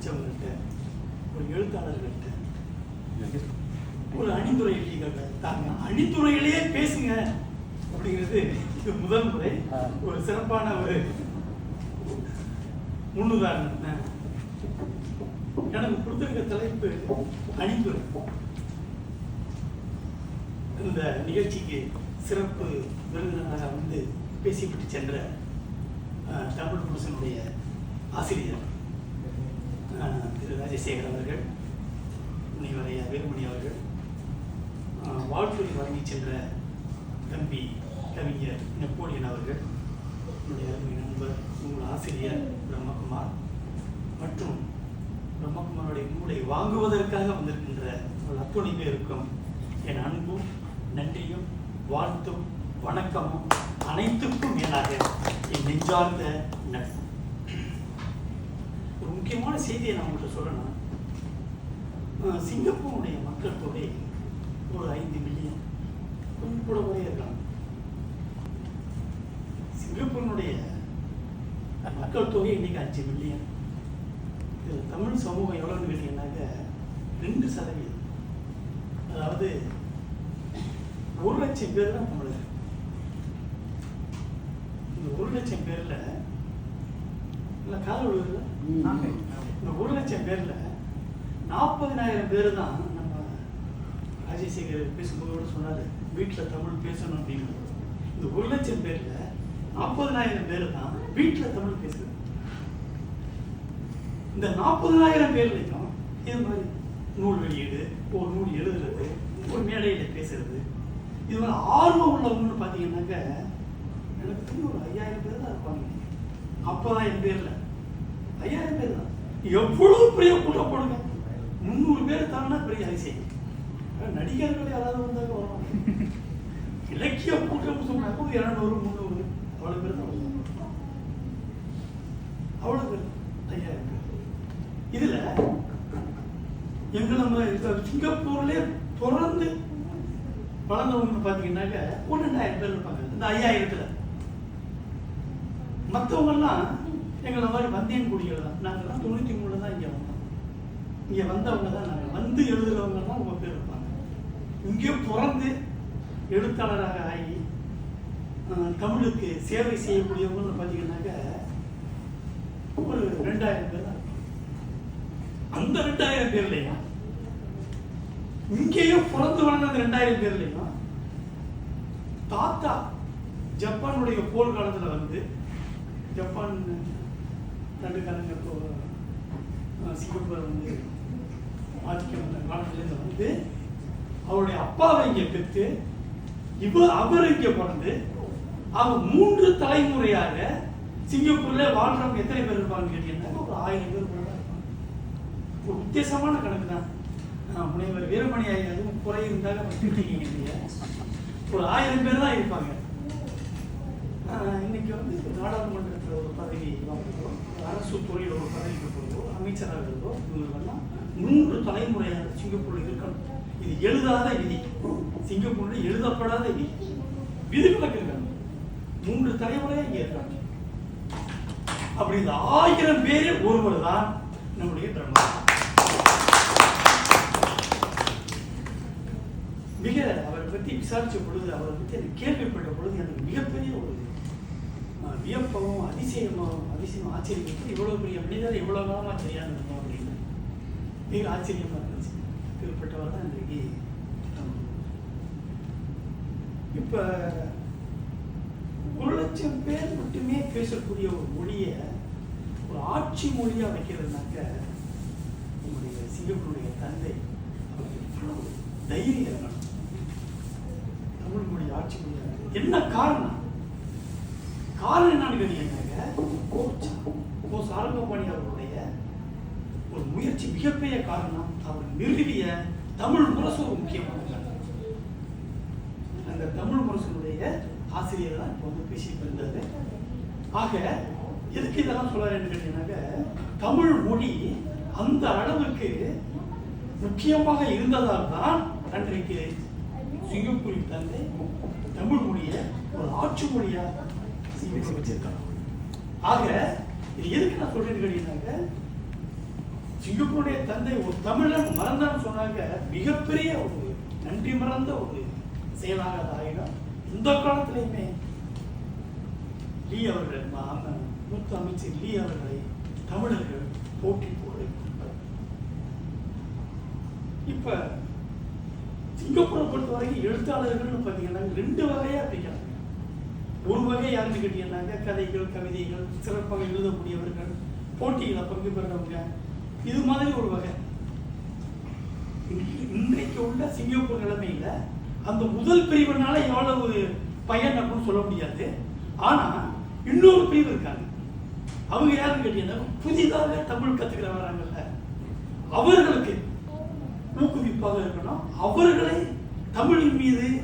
படித்தவங்கள்ட்ட ஒரு எழுத்தாளர்கள்ட்ட ஒரு அணிந்துரை எழுதிக்கிறாங்க தாங்க அணிந்துரையிலேயே பேசுங்க அப்படிங்கிறது இது முதல் முறை. ஒரு சிறப்பான ஒரு முன்னுதாரணம். எனக்கு கொடுத்திருக்க தலைப்பு அணிந்துரை. இந்த நிகழ்ச்சிக்கு சிறப்பு விருந்தினராக வந்து பேசிவிட்டு சென்ற தமிழ் புருஷனுடைய ஆசிரியர். திரு ராஜசேகர் அவர்கள் முனைவரையா வேலுமணி அவர்கள் அஹ், வாழ்த்துறை வழங்கி சென்ற தம்பி கவிஞர் நெப்போலியன் அவர்கள் என்னுடைய அருமை நண்பர் உங்கள் ஆசிரியர் பிரம்மகுமார் மற்றும் பிரம்மகுமாருடைய நூலை வாங்குவதற்காக வந்திருக்கின்ற உங்கள் அத்துணை பேருக்கும் என் அன்பும் நன்றியும் வாழ்த்தும் வணக்கமும் அனைத்துக்கும் மேலாக என் நெஞ்சார்ந்த முக்கியமான செய்தியை நான் உங்கள்கிட்ட சொல்லணும். சிங்கப்பூருடைய மக்கள் தொகை ஒரு ஐந்து மில்லியன். கொஞ்சம் கூட குறைய இருக்கலாம் சிங்கப்பூருடைய மக்கள் தொகை இன்னைக்கு அஞ்சு மில்லியன். இதில் தமிழ் சமூகம் எவ்வளோன்னு கேட்டீங்கன்னாக்க ரெண்டு சதவீதம். அதாவது ஒரு லட்சம் பேர் தான் தமிழர். இந்த ஒரு லட்சம் பேர்ல இல்லை காதல் விழுதுல இந்த ஒரு லட்சம் பேர்ல நாற்பதினாயிரம் பேர் தான் நம்ம ராஜசேகர் பேசும்போது கூட சொன்னாரு வீட்டில் தமிழ் பேசணும் அப்படின்னு. இந்த ஒரு லட்சம் பேர்ல நாற்பதினாயிரம் பேர் தான் வீட்டில் தமிழ் பேசுறது இந்த நாற்பதாயிரம் பேர்லையும் இது மாதிரி நூல் வெளியீடு ஒரு நூல் எழுதுறது ஒரு மேடையில் பேசுறது இது மாதிரி ஆர்வம் உள்ளவங்கன்னு பார்த்தீங்கன்னாக்க எனக்கு தெரிஞ்சு ஒரு ஐயாயிரம் பேர் தான் இருப்பாங்க. நாற்பதாயிரம் பேர்ல. ஐயாயிரம் பேர் தான் எவ்வளவு பெரிய கூட்டம் போடுங்க. முந்நூறு பேர் தானா பெரிய அதிசயம் நடிகர்கள் யாராவது வந்தாங்க வருவாங்க. இலக்கிய கூட்டம் சொன்னாக்க ஒரு இரநூறு முந்நூறு. அவ்வளவு பேர் தான் வருவாங்க. அவ்வளவு பேர். ஐயாயிரம் பேர். இதுல எங்க நம்ம இப்ப சிங்கப்பூர்லயே பிறந்து வளர்ந்தவங்க பார்த்தீங்கன்னாக்க ஒன்று ரெண்டாயிரம் பேர் இருப்பாங்க. இந்த ஐயாயிரத்துல. மற்றவங்கெல்லாம் எங்களை மாதிரி வந்தியன் குடிகள் தான். நாங்கெல்லாம் தொண்ணூற்றி மூணில் தான் இங்கே வந்தோம். இங்கே வந்தவங்க தான் நாங்கள் வந்து எழுதுகிறவங்க தான் உங்க பேர் இருப்பாங்க இங்கே பிறந்து எழுத்தாளராக ஆகி தமிழுக்கு சேவை செய்யக்கூடியவங்கன்னு பார்த்தீங்கன்னாக்க ஒரு ரெண்டாயிரம் பேர் தான் அந்த ரெண்டாயிரம் பேர்லையும் இங்கேயும் பிறந்து வளர்ந்த அந்த ரெண்டாயிரம் பேர்லையும் தாத்தா ஜப்பானுடைய போர் காலத்தில் வந்து ஜப்பான் நடுக்காரங்க இப்போ சிங்கப்பூர் வந்து ஆதிக்கம் வந்த காலத்துலேருந்து வந்து அவருடைய அப்பாவை இங்கே பெற்று இவ அவர் இங்கே பிறந்து அவர் மூன்று தலைமுறையாக சிங்கப்பூர்ல வாழ்றவங்க எத்தனை பேர் இருப்பாங்கன்னு கேட்டீங்கன்னா ஒரு ஆயிரம் பேர் கூட இருப்பாங்க. ஒரு வித்தியாசமான கணக்கு தான். முனைவர் வீரமணி ஐயா அதுவும் குறை இருந்தாக விட்டுட்டீங்க இல்லையா? ஒரு ஆயிரம் பேர் தான் இருப்பாங்க. இன்னைக்கு வந்து அமைச்சர் ஒரு பதவி வாங்குறதோ அரசு துறையில் ஒரு பதவிக்கு போகிறதோ அமைச்சராக இருந்தோ இவங்களுக்கெல்லாம் மூன்று தலைமுறையாக சிங்கப்பூரில் இருக்கணும் இது எழுதாத விதி. சிங்கப்பூரில் எழுதப்படாத விதி. விதிவிலக்கு இருக்காங்க. மூன்று தலைமுறையாக இங்கே இருக்காங்க. அப்படி இந்த ஆயிரம் பேரே ஒருவர் தான் நம்முடைய பிரம்மன் மிக அவரை பற்றி விசாரிச்ச பொழுது அவரை பற்றி கேள்விப்பட்ட பொழுது எனக்கு மிகப்பெரிய ஒரு வியப்பவும் அதிசயமாகவும் அதிசயம் ஆச்சரியப்பட்டு இவ்வளவு பெரிய மனிதர் இவ்வளவு காலமாக தெரியாம இருந்தோம் அப்படின்னு மிக ஆச்சரியமா இருந்துச்சு. இப்படிப்பட்டவர் தான் இன்றைக்கு இப்போ ஒரு லட்சம் பேர் மட்டுமே பேசக்கூடிய ஒரு மொழியை ஒரு ஆட்சி மொழியா வைக்கிறதுனாக்க உங்களுடைய சிங்கப்பூருடைய தந்தை அவருக்கு தைரியம் தமிழ் மொழி ஆட்சி மொழியாக என்ன காரணம்? காரணம் என்னன்னு கேட்டீங்கன்னாக்க கோச்சா கோ சாரங்கபாணி அவருடைய ஒரு முயற்சி மிகப்பெரிய காரணம். அவர் நிறுவிய தமிழ் முரசு ஒரு முக்கியமான அந்த தமிழ் முரசனுடைய ஆசிரியர் தான் இப்போ வந்து பேசிட்டு இருந்தாரு. ஆக எதுக்கு இதெல்லாம் சொல்றாருன்னு கேட்டீங்கன்னாக்க தமிழ் மொழி அந்த அளவுக்கு முக்கியமாக இருந்ததால் தான் அன்றைக்கு சிங்கப்பூரில் தந்தை தமிழ் மொழியை ஒரு ஆட்சி மொழியாக ஆக இது எதுக்கு நான் சொல்றேன்னு கேட்டீங்கன்னாக்க சிங்கப்பூருடைய தந்தை ஒரு தமிழன் மறந்தான்னு சொன்னாங்க மிகப்பெரிய ஒரு நன்றி மறந்த ஒரு செயலாக ஆயிடும் இந்த காலத்திலையுமே லீ அவர்கள் மாமன் மூத்த அமைச்சர் லீ அவர்களை தமிழர்கள் போட்டி போட இப்ப சிங்கப்பூரை பொறுத்த வரைக்கும் எழுத்தாளர்கள்னு பார்த்தீங்கன்னா ரெண்டு வகையா பிரிக்கிறாங்க. ஒரு வகை யாருன்னு கேட்டீங்கன்னாங்க கதைகள் கவிதைகள் சிறப்பாக எழுதக்கூடியவர்கள் போட்டிகளை பங்கு பெறவங்க இது மாதிரி ஒரு வகை. இன்றைக்கு- உள்ள சிங்கப்பூர் நிலைமையில அந்த முதல் பிரிவுனால எவ்வளவு பயன் அப்படின்னு சொல்ல முடியாது. ஆனா இன்னொரு பிரிவு இருக்காங்க. அவங்க யாருன்னு கேட்டீங்கன்னா புதிதாக தமிழ் கத்துக்கிற வராங்கல்ல. அவர்களுக்கு ஊக்குவிப்பாக இருக்கணும். அவர்களை தமிழின் மீது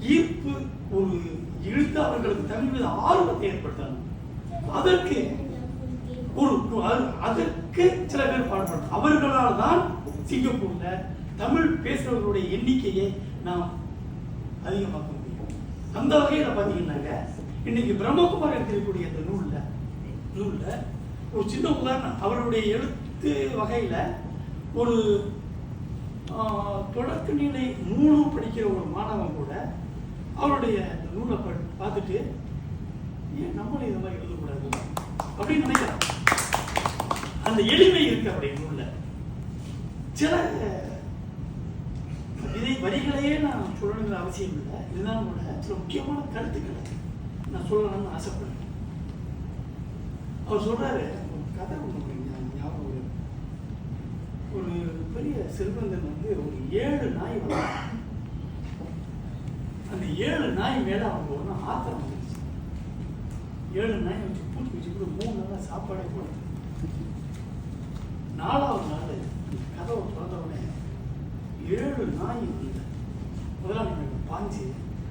ஈர்ப்பு ஒரு இழுத்து அவர்களுக்கு தமிழ் மீது ஆர்வத்தை ஏற்படுத்தணும் அதற்கு ஒரு அதற்கு சில பேர் பாடுபடும் அவர்களால் தான் சிங்கப்பூர்ல தமிழ் பேசுறவர்களுடைய எண்ணிக்கையை நாம் அதிகமாக்க முடியும். அந்த வகையில பாத்தீங்கன்னாங்க இன்னைக்கு பிரம்மகுமார் எடுத்திருக்கக்கூடிய அந்த நூல்ல நூல்ல ஒரு சின்ன உதாரணம். அவருடைய எழுத்து வகையில ஒரு தொடக்க நிலை நூலும் படிக்கிற ஒரு மாணவன் கூட அவருடைய அந்த நூலை பார்த்துட்டு ஏன் நம்மளும் இது மாதிரி எழுதக்கூடாது? அப்படின்னு நினைக்கிறேன் அந்த எளிமை இருக்கு அப்படி நூலில். சில இதை வரிகளையே நான் சொல்லணுங்கிற அவசியம் இல்லை. இருந்தாலும் கூட சில முக்கியமான கருத்துக்களை நான் சொல்லணும்னு ஆசைப்படுறேன். அவர் சொல்றாரு ஒரு கதை ஒன்று ஞாபகம் ஒரு பெரிய செல்வந்தன் வந்து ஒரு ஏழு நாய் வளர்த்தான் அந்த ஏழு நாய் மேலே அவங்க ஒன்று ஆத்திரம் வந்துருச்சு. ஏழு நாய் வச்சு பூட்டி வச்சு கூட மூணு நாளாக சாப்பாடே கூட நாலாவது நாள் கதவை திறந்த உடனே ஏழு நாய் வந்து முதலாளி பாஞ்சு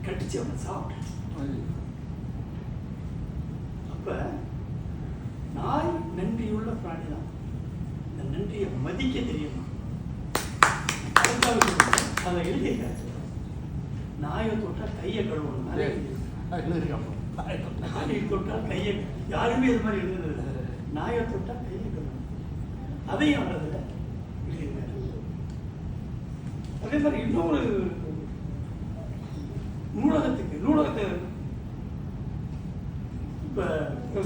கடிச்சு அவனை சாப்பிட்டு அப்போ நாய் நன்றியுள்ள பிராணி தான் இந்த நன்றியை மதிக்க தெரியுமா? அதை எழுதியிருக்காரு. நாயை தொட்டா கையை கழுவணும். நாயை தொட்டா கையை யாருமே இது மாதிரி எழுதுனது நாயை தொட்டா கையை கழுவணும் அதையும் அவர் அதுல எழுதியிருக்காரு அதே மாதிரி இன்னொரு நூலகத்துக்கு நூலகத்தை இப்ப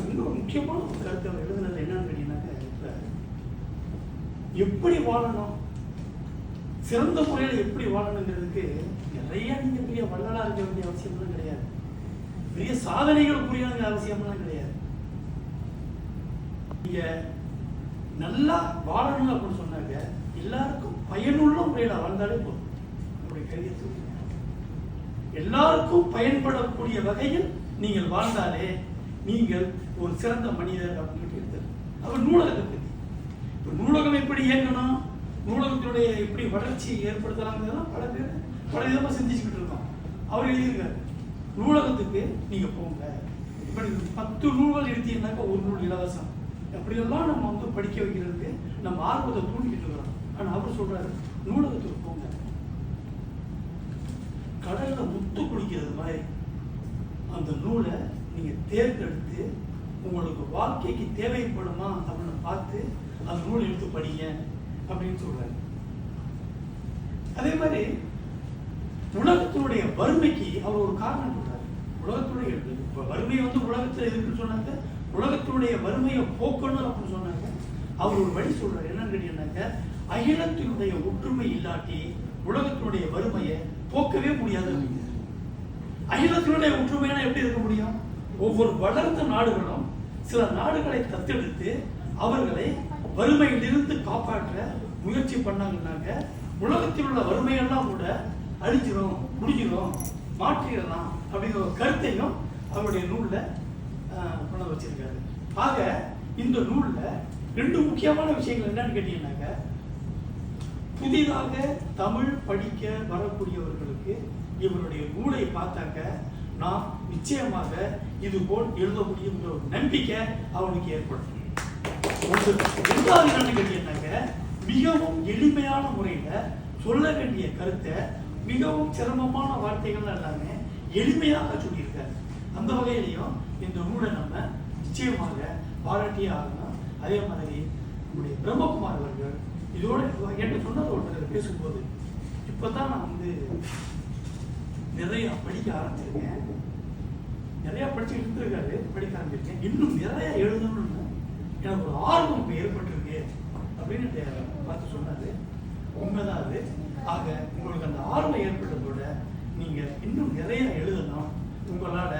இன்னொரு முக்கியமான ஒரு கருத்தை அவர் எழுதுனது என்னன்னு கேட்டீங்கன்னாக்க இப்ப எப்படி வாழணும் சிறந்த முறையில் எப்படி வாழணுங்கிறதுக்கு நிறைய நீங்க பெரிய வள்ளலா இருக்க வேண்டிய அவசியம்லாம் கிடையாது. பெரிய சாதனைகள் புரியணுங்கிற அவசியம்லாம் கிடையாது. நீங்க நல்லா வாழணும் அப்படின்னு சொன்னாங்க எல்லாருக்கும் பயனுள்ள முறையில் வாழ்ந்தாலே போதும். நம்முடைய கருத்து எல்லாருக்கும் பயன்படக்கூடிய வகையில் நீங்கள் வாழ்ந்தாலே நீங்கள் ஒரு சிறந்த மனிதர் அப்படின்னு எடுத்தது அவர் நூலகத்தை பற்றி இப்போ நூலகம் எப்படி இயங்கணும்? நூலகத்தினுடைய எப்படி வளர்ச்சியை ஏற்படுத்தலாங்கிறதெல்லாம் பல பேர் பல விதமாக சிந்திச்சுக்கிட்டு இருக்கோம். அவர் எழுதியிருக்காரு நூலகத்துக்கு நீங்க போங்க. இப்போ பத்து நூல்கள் எடுத்தீங்கன்னாக்கா ஒரு நூல் இலவசம். அப்படியெல்லாம் நம்ம வந்து படிக்க வைக்கிறதுக்கு நம்ம ஆர்வத்தை தூண்டிக்கிட்டு இருக்கிறோம். ஆனா அவர் சொல்றாரு நூலகத்துக்கு போங்க. கடலில் முத்து குடிக்கிறது மாதிரி அந்த நூலை நீங்க தேர்ந்தெடுத்து உங்களுக்கு வாழ்க்கைக்கு தேவைப்படுமா அப்படின்னு பார்த்து அந்த நூல் எடுத்து படிங்க அப்படின்னு சொல்றாரு. அதே மாதிரி உலகத்தினுடைய வறுமைக்கு அவர் ஒரு காரணம் சொல்றாரு உலகத்தினுடைய வறுமை வந்து உலகத்தில் இருக்குன்னு சொன்னாங்க? உலகத்தினுடைய வறுமையை போக்கணும் அப்படின்னு சொன்னாங்க. அவர் ஒரு வழி சொல்றாரு. என்னன்னு கேட்டீங்கன்னாக்க அகிலத்தினுடைய ஒற்றுமை இல்லாட்டி உலகத்தினுடைய வறுமையை போக்கவே முடியாது அகிலத்தினுடைய ஒற்றுமையான எப்படி இருக்க முடியும்? ஒவ்வொரு வளர்ந்த நாடுகளும் சில நாடுகளை தத்தெடுத்து அவர்களை வறுமையிலிருந்து காப்பாற்ற முயற்சி பண்ணாங்கன்னாக்க உலகத்தில் உள்ள வறுமையெல்லாம் கூட அழிஞ்சிடும் முடிஞ்சிடும் மாற்றிடலாம் அப்படிங்கிற ஒரு கருத்தையும் அவருடைய நூல்ல ஆஹ், கொண்டு வச்சிருக்காரு. ஆக இந்த நூல்ல ரெண்டு முக்கியமான விஷயங்கள் என்னன்னு கேட்டீங்கன்னாக்க புதிதாக தமிழ் படிக்க வரக்கூடியவர்களுக்கு இவருடைய நூலை பார்த்தாக்க நாம் நிச்சயமாக இது போல் எழுத முடியும் ஒரு நம்பிக்கை அவனுக்கு ஏற்படும். என்னன்னு கேட்டீங்கன்னாக்க மிகவும் எளிமையான முறையில சொல்ல வேண்டிய கருத்தை மிகவும் சிரமமான வார்த்தைகள் எல்லாமே எளிமையாக சொல்லியிருக்காரு. அந்த வகையிலையும் இந்த நூலை நம்ம நிச்சயமாக பாராட்டியே ஆகணும். அதே மாதிரி நம்முடைய பிரம்மகுமார் அவர்கள் இதோட என்கிட்ட சொன்னது ஒருத்தர் பேசும்போது இப்பதான் நான் வந்து நிறைய படிக்க ஆரம்பிச்சிருக்கேன். நிறையா படிச்சு இருந்திருக்காரு படிக்க ஆரம்பிச்சிருக்கேன். இன்னும் நிறைய எழுதணும்னு எனக்கு ஒரு ஆர்வம் இப்போ ஏற்பட்டிருக்கு அப்படின்னு பார்த்து சொன்னார் உண்மைதான் அது. ஆக உங்களுக்கு அந்த ஆர்வம் ஏற்பட்டதோட நீங்கள் இன்னும் நிறைய எழுதலாம் உங்களால்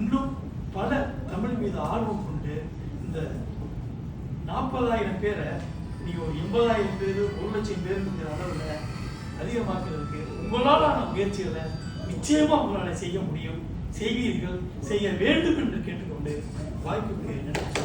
இன்னும் பல தமிழ் மீது ஆர்வம் கொண்டு இந்த நாற்பதாயிரம் பேரை நீங்கள் ஒரு எண்பதாயிரம் பேர் ஒரு லட்சம் பேருங்கிற அளவில் அதிகமாக்குறதுக்கு உங்களாலான முயற்சிகளை நிச்சயமாக உங்களால் செய்ய முடியும். செய்வீர்கள் செய்ய வேண்டும் என்று கேட்டுக்கொண்டு வாய்ப்புக்கு நன்றி.